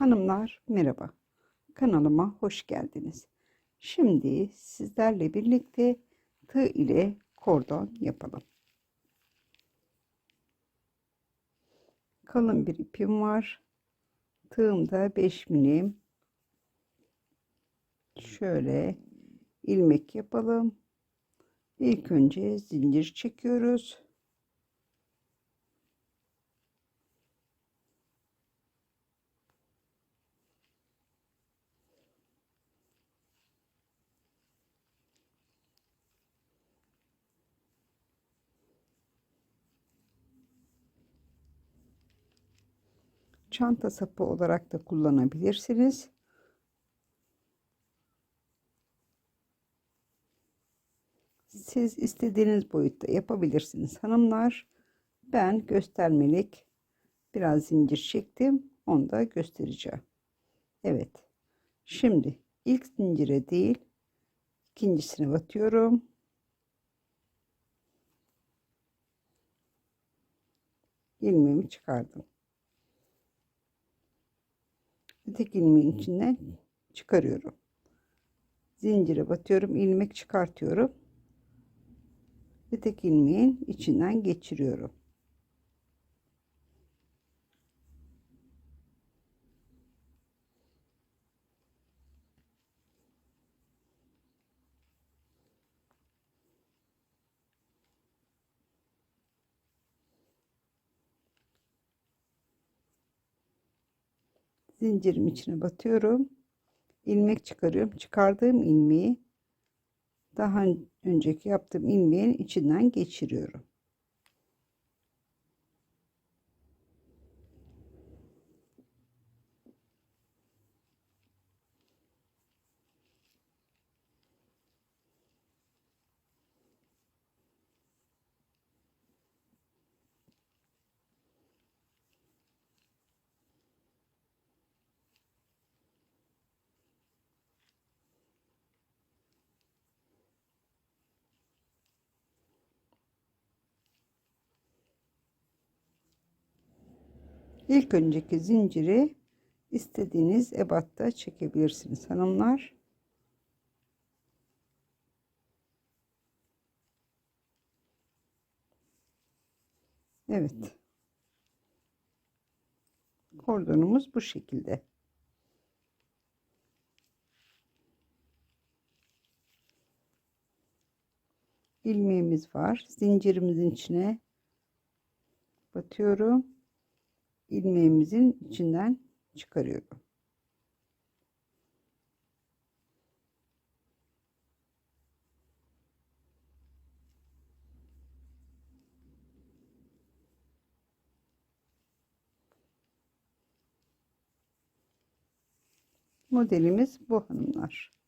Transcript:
Hanımlar merhaba. Kanalıma hoş geldiniz. Şimdi sizlerle birlikte tığ ile kordon yapalım. Kalın bir ipim var. Tığımda 5 milim. Şöyle ilmek yapalım. İlk önce zincir çekiyoruz. Çanta sapı olarak da kullanabilirsiniz. Siz istediğiniz boyutta yapabilirsiniz hanımlar. Ben göstermelik biraz zincir çektim. Onu da göstereceğim. Evet. Şimdi ilk zincire değil ikincisine batıyorum. ilmeğimi çıkardım. Tek ilmeğin içinden çıkarıyorum. Zincire batıyorum, ilmek çıkartıyorum. Ve tek ilmeğin içinden geçiriyorum. Zincirim içine batıyorum. İlmek çıkarıyorum. Çıkardığım ilmeği daha önceki yaptığım ilmeğin içinden geçiriyorum İlk önceki zinciri istediğiniz ebatta çekebilirsiniz hanımlar. Evet. Kordonumuz bu şekilde. ilmeğimiz var. Zincirimizin içine batıyorum ilmeğimizin içinden çıkarıyorum. Modelimiz bu hanımlar.